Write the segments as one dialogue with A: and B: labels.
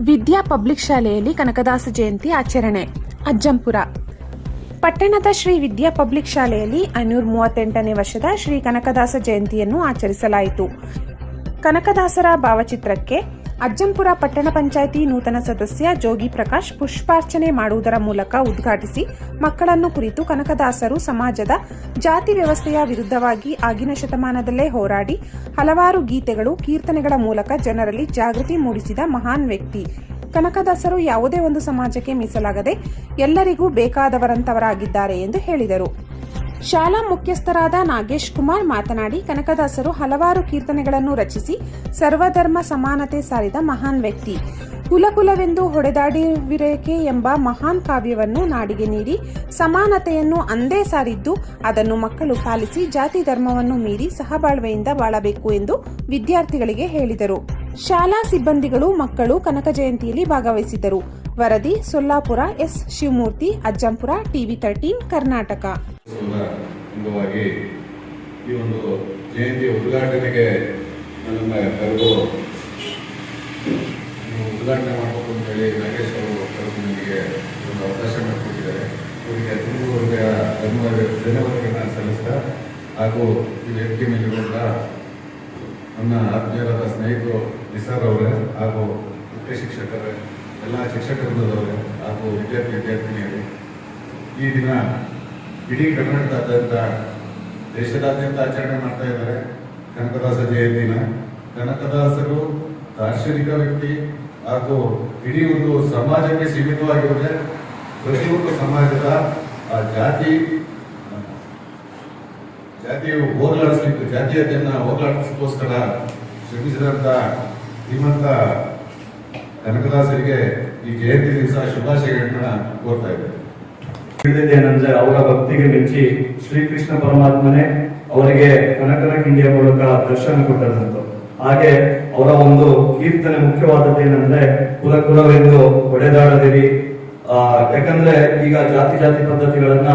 A: ವಿದ್ಯಾ public ಶಾಲೆಯಲ್ಲಿ ಕನಕದಾಸ ಜಯಂತಿ ಆಚರಣೆ, ಅಜ್ಜಂಪುರ. ಪಟ್ಟಣದ ಶ್ರೀ ವಿದ್ಯಾ ಪಬ್ಲಿಕ್ ಶಾಲೆಯಲ್ಲಿ ಐನೂರ ಮೂವತ್ತೆಂಟನೇ ವರ್ಷದ ಶ್ರೀ ಕನಕದಾಸ ಜಯಂತಿಯನ್ನು ಆಚರಿಸಲಾಯಿತು. ಕನಕದಾಸರ ಭಾವಚಿತ್ರಕ್ಕೆ ಅಜ್ಜಂಪುರ ಪಟ್ಟಣ ಪಂಚಾಯಿತಿ ನೂತನ ಸದಸ್ಯ ಜೋಗಿ ಪ್ರಕಾಶ್ ಪುಷ್ಪಾರ್ಚನೆ ಮಾಡುವುದರ ಮೂಲಕ ಉದ್ಘಾಟಿಸಿ, ಮಕ್ಕಳನ್ನು ಕುರಿತು ಕನಕದಾಸರು ಸಮಾಜದ ಜಾತಿ ವ್ಯವಸ್ಥೆಯ ವಿರುದ್ಧವಾಗಿ ಆಗಿನ ಶತಮಾನದಲ್ಲೇ ಹೋರಾಡಿ, ಹಲವಾರು ಗೀತೆಗಳು, ಕೀರ್ತನೆಗಳ ಮೂಲಕ ಜನರಲ್ಲಿ ಜಾಗೃತಿ ಮೂಡಿಸಿದ ಮಹಾನ್ ವ್ಯಕ್ತಿ. ಕನಕದಾಸರು ಯಾವುದೇ ಒಂದು ಸಮಾಜಕ್ಕೆ ಮೀಸಲಾಗದೆ ಎಲ್ಲರಿಗೂ ಬೇಕಾದವರಂತವರಾಗಿದ್ದಾರೆ ಎಂದು ಹೇಳಿದರು. ಶಾಲಾ ಮುಖ್ಯಸ್ಥರಾದ ನಾಗೇಶ್ ಕುಮಾರ್ ಮಾತನಾಡಿ, ಕನಕದಾಸರು ಹಲವಾರು ಕೀರ್ತನೆಗಳನ್ನು ರಚಿಸಿ ಸರ್ವಧರ್ಮ ಸಮಾನತೆ ಸಾರಿದ ಮಹಾನ್ ವ್ಯಕ್ತಿ. ಕುಲಕುಲವೆಂದು ಹೊಡೆದಾಡಿವಿರೇಕೆ ಎಂಬ ಮಹಾನ್ ಕಾವ್ಯವನ್ನು ನಾಡಿಗೆ ನೀಡಿ, ಸಮಾನತೆಯನ್ನು ಅಂದೇ ಸಾರಿದ್ದು, ಅದನ್ನು ಮಕ್ಕಳು ಪಾಲಿಸಿ ಜಾತಿ ಧರ್ಮವನ್ನು ಮೀರಿ ಸಹಬಾಳ್ವೆಯಿಂದ ಬಾಳಬೇಕು ಎಂದು ವಿದ್ಯಾರ್ಥಿಗಳಿಗೆ ಹೇಳಿದರು. ಶಾಲಾ ಸಿಬ್ಬಂದಿಗಳು ಮಕ್ಕಳು ಕನಕ ಜಯಂತಿಯಲ್ಲಿ ಭಾಗವಹಿಸಿದರು ವರದಿ Sollapura S. Shivamurthy, Ajjampura, TV thirteen Karnataka.
B: ಅಂಗವಾಗಿ ಈ ಒಂದು ಜಯಂತಿ ಉದ್ಘಾಟನೆಗೆ ನನ್ನನ್ನು ಕರೆದು ಉದ್ಘಾಟನೆ ಮಾಡಬೇಕು ಅಂತೇಳಿ ನಾಗೇಶ್ ಅವರು ಕರೆದು ನನಗೆ ಒಂದು ಅವಕಾಶ ಮಾಡಿಕೊಟ್ಟಿದ್ದಾರೆ. ಅವರಿಗೆ ತುಂಬ ಹೃದಯ ಧನ್ಯವಾದ ಧನ್ಯವಾದಗಳನ್ನು ಸಲ್ಲಿಸ್ತಾ ಹಾಗೂ ಈ ವೇದಿಕೆ ಮೇಲಿರುವಂಥ ನನ್ನ ಆತ್ಮೀಯರಾದ ಸ್ನೇಹಿತರು ನಿಸಾರ್ ಅವರೇ ಹಾಗೂ ಮುಖ್ಯ ಶಿಕ್ಷಕರೇ, ಎಲ್ಲ ಶಿಕ್ಷಕ ಹಾಗೂ ವಿದ್ಯಾರ್ಥಿ ವಿದ್ಯಾರ್ಥಿನಿಯರು, ಈ ದಿನ ಇಡೀ ಕರ್ನಾಟಕದಾದ್ಯಂತ ದೇಶದಾದ್ಯಂತ ಆಚರಣೆ ಮಾಡ್ತಾ ಇದ್ದಾರೆ ಕನಕದಾಸ ಜಯಂತಿನ. ಕನಕದಾಸರು ದಾರ್ಶನಿಕ ವ್ಯಕ್ತಿ ಹಾಗೂ ಇಡೀ ಒಂದು ಸಮಾಜಕ್ಕೆ ಸೀಮಿತವಾಗಿರುತ್ತೆ ಪ್ರತಿಯೊಂದು ಸಮಾಜದ ಆ ಜಾತಿ ಜಾತಿಯು ಹೋಗಲಾಡಿಸ್ಲಿಕ್ಕೆ, ಜಾತೀಯತೆಯನ್ನ ಹೋಗಲಾಡಿಸೋಸ್ಕರ ಶ್ರಮಿಸಿದಂತ ಶ್ರೀಮಂತ ಕನಕದಾಸರಿಗೆ ಈ ಜಯಂತಿ ದಿವಸ ಶುಭಾಶಯಗಳನ್ನ ಕೋರ್ತಾ ಇದ್ದಾರೆ
C: ತಿಳಿದಿದ್ದೇನೆಂದ್ರೆ ಅವರ ಭಕ್ತಿಗೆ ಮೆಚ್ಚಿ ಶ್ರೀಕೃಷ್ಣ ಪರಮಾತ್ಮನೇ ಅವರಿಗೆ ಕನಕನ ಕಿಂಡಿಯ ಮೂಲಕ ದರ್ಶನ ಕೊಟ್ಟದಂತು ಹಾಗೆ ಅವರ ಒಂದು ಕೀರ್ತನೆ ಮುಖ್ಯವಾದದ್ದು ಏನಂದ್ರೆ ಕುಲ ಕುಲವೆಂದು ಹೊಡೆದಾಡದಿರಿ. ಆ ಯಾಕಂದ್ರೆ ಈಗ ಜಾತಿ ಜಾತಿ ಪದ್ಧತಿಗಳನ್ನ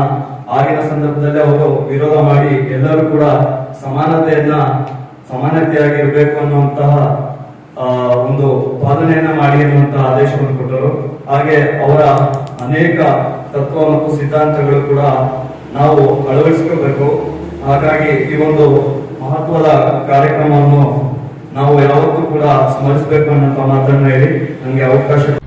C: ಆಗಿನ ಸಂದರ್ಭದಲ್ಲಿ ಅವರು ವಿರೋಧ ಮಾಡಿ ಎಲ್ಲರೂ ಕೂಡ ಸಮಾನತೆಯನ್ನ ಸಮಾನತೆಯಾಗಿರ್ಬೇಕು ಅನ್ನುವಂತಹ ಆ, ಒಂದು ಪಾಲನೆಯನ್ನ ಮಾಡಿ ಅನ್ನುವಂತಹ ಆದೇಶವನ್ನು ಕೊಟ್ಟರು. ಹಾಗೆ ಅವರ ಅನೇಕ ತತ್ವ ಮತ್ತು ಸಿದ್ಧಾಂತಗಳು ಕೂಡ ನಾವು ಅಳವಡಿಸ್ಕೋಬೇಕು ಹಾಗಾಗಿ ಈ ಒಂದು ಮಹತ್ವದ ಕಾರ್ಯಕ್ರಮವನ್ನು ನಾವು ಯಾವತ್ತೂ ಕೂಡ ಸ್ಮರಿಸಬೇಕು ಅನ್ನೋ ಮಾತನ್ನ ಹೇಳಿ ನನಗೆ ಅವಕಾಶ